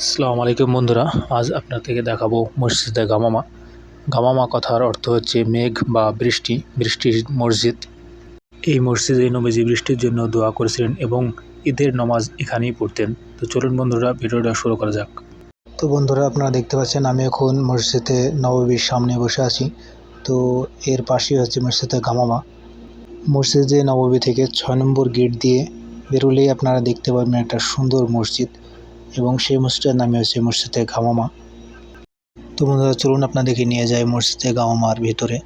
আসসালামু আলাইকুম বন্ধুরা, আজ আপনার থেকে দেখাবো মসজিদে গামামা। গামামা কথার অর্থ হচ্ছে মেঘ বা বৃষ্টি, বৃষ্টির মসজিদ। এই মসজিদে নবীজি বৃষ্টির জন্য দোয়া করেছিলেন এবং ঈদের নামাজ এখানেই পড়তেন। তো চলুন বন্ধুরা, ভিডিওটা শুরু করা যাক। তো বন্ধুরা, আপনারা দেখতে পাচ্ছেন, আমি এখন মসজিদে নববীর সামনে বসে আছি। তো এর পাশেই হচ্ছে মসজিদে গামামা। মসজিদে নববী থেকে ছয় নম্বর গেট দিয়ে বেরোলেই আপনারা দেখতে পাবেন একটা সুন্দর মসজিদ। এবং সেই মসজিদের নামে হচ্ছে মসজিদে গামামা। তো বন্ধুরা, চলুন আপনাদেরকে নিয়ে যায় মসজিদে গামামার ভিতরে।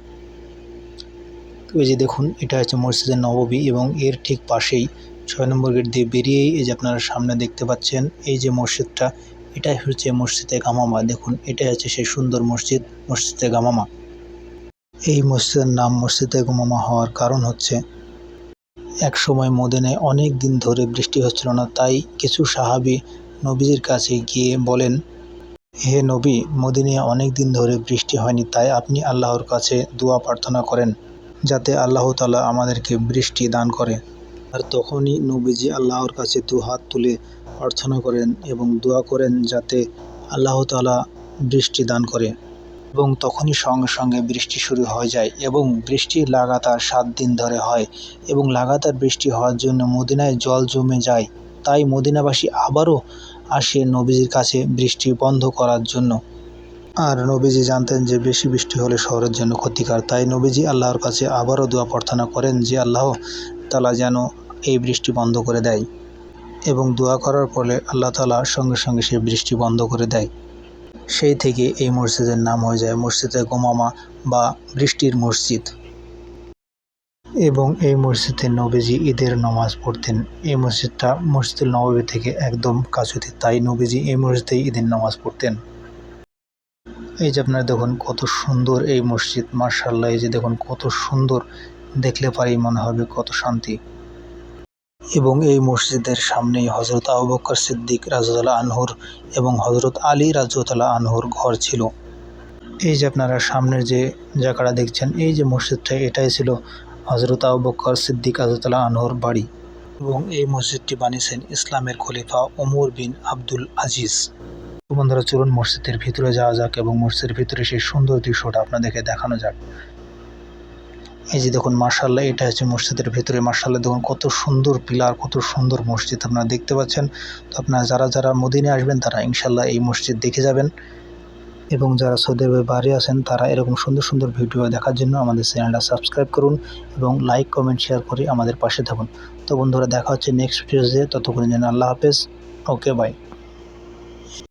এই যে দেখুন, এটা হচ্ছে মসজিদের নববী এবং এর ঠিক পাশেই ছয় নম্বর গেট দিয়ে বেরিয়েই এই যে আপনারা সামনে দেখতে পাচ্ছেন, এই যে মসজিদটা, এটাই হচ্ছে মসজিদে গামামা। দেখুন, এটাই হচ্ছে সেই সুন্দর মসজিদ, মসজিদে গামামা। এই মসজিদের নাম মসজিদে গামামা হওয়ার কারণ হচ্ছে এক সময় মদিনায় অনেক দিন ধরে বৃষ্টি হচ্ছিল না, তাই কিছু সাহাবি নবীজির কাছে গিয়ে বলেন, হে নবী, মদিনায় অনেক দিন ধরে বৃষ্টি হয়নি, তাই আপনি আল্লাহর কাছে দোয়া প্রার্থনা করেন, যাতে আল্লাহ তালা আমাদেরকে বৃষ্টি দান করে। আর তখনই নবীজি আল্লাহর কাছে দু হাত তুলে প্রার্থনা করেন এবং দোয়া করেন যাতে আল্লাহ তালা বৃষ্টি দান করে। এবং তখনই সঙ্গে সঙ্গে বৃষ্টি শুরু হয়ে যায় এবং বৃষ্টি লাগাতার সাত দিন ধরে হয় এবং লাগাতার বৃষ্টি হওয়ার জন্য মদিনায় জল জমে যায়। তাই মদিনাবাসী আবারও আসে নবীজির কাছে বৃষ্টি বন্ধ করার জন্য। আর নবীজি জানতেন যে বেশি বৃষ্টি হলে শহরের জন্য ক্ষতিকর। তাই নবীজি আল্লাহর কাছে আবারও দোয়া প্রার্থনা করেন যে আল্লাহ তালা যেন এই বৃষ্টি বন্ধ করে দেয় এবং দোয়া করার ফলে আল্লাহ তালা সঙ্গে সঙ্গে সেই বৃষ্টি বন্ধ করে দেয়। সেই থেকে এই মসজিদের নাম হয়ে যায় মসজিদে গোমামা বা বৃষ্টির মসজিদ। এবং এই মসজিদে নবীজি ঈদের নামাজ পড়তেন। এই মসজিদটা মসজিদুল নবী থেকে একদম কাছুতে তাই নবীজি এই মসজিদে ঈদের নামাজ পড়তেন। এই যে আপনারা দেখুন কত সুন্দর এই মসজিদ মার্শাল্লাহ এই যে দেখুন কত সুন্দর। দেখলে পারেই মনে হবে কত শান্তি। এবং এই মসজিদের সামনেই হজরত আবু বকর সিদ্দিক রাজুতাল্লাহ আনহুর এবং হজরত আলী রাজুতাল্লাহ আনহুর ঘর ছিল। এই যে আপনারা সামনের যে জায়গাটা দেখছেন, এই যে মসজিদটা, এটাই ছিল হজরত আবু বকর সিদ্দিক রাজুতাল্লাহ আনহুর বাড়ি এবং এই মসজিদটি বানিয়েছেন ইসলামের খলিফা ওমর বিন আব্দুল আজিজ। বন্ধুরা, চলুন মসজিদের ভিতরে যাওয়া যাক এবং মসজিদের ভিতরে সেই সুন্দর দৃশ্যটা আপনাদেরকে দেখানো যাক। এই যে দেখুন মার্শাল্লাহ এটা হচ্ছে মসজিদের ভিতরে। মার্শাল্লাহ দেখুন, কত সুন্দর পিলার, কত সুন্দর মসজিদ আপনারা দেখতে পাচ্ছেন। তো আপনারা যারা যারা মদিনে আসবেন, তারা ইনশাল্লাহ এই মসজিদ দেখে যাবেন। এবং যারা সৌদি আরবে বাইরে আছেন, তারা এরকম সুন্দর সুন্দর ভিডিও দেখার জন্য আমাদের চ্যানেলটা সাবস্ক্রাইব করুন এবং লাইক, কমেন্ট, শেয়ার করে আমাদের পাশে থাকুন। তো বন্ধুরা, দেখা হচ্ছে নেক্সট ভিডিওতে ততক্ষণ যেন আল্লাহ হাফেজ। Okay bye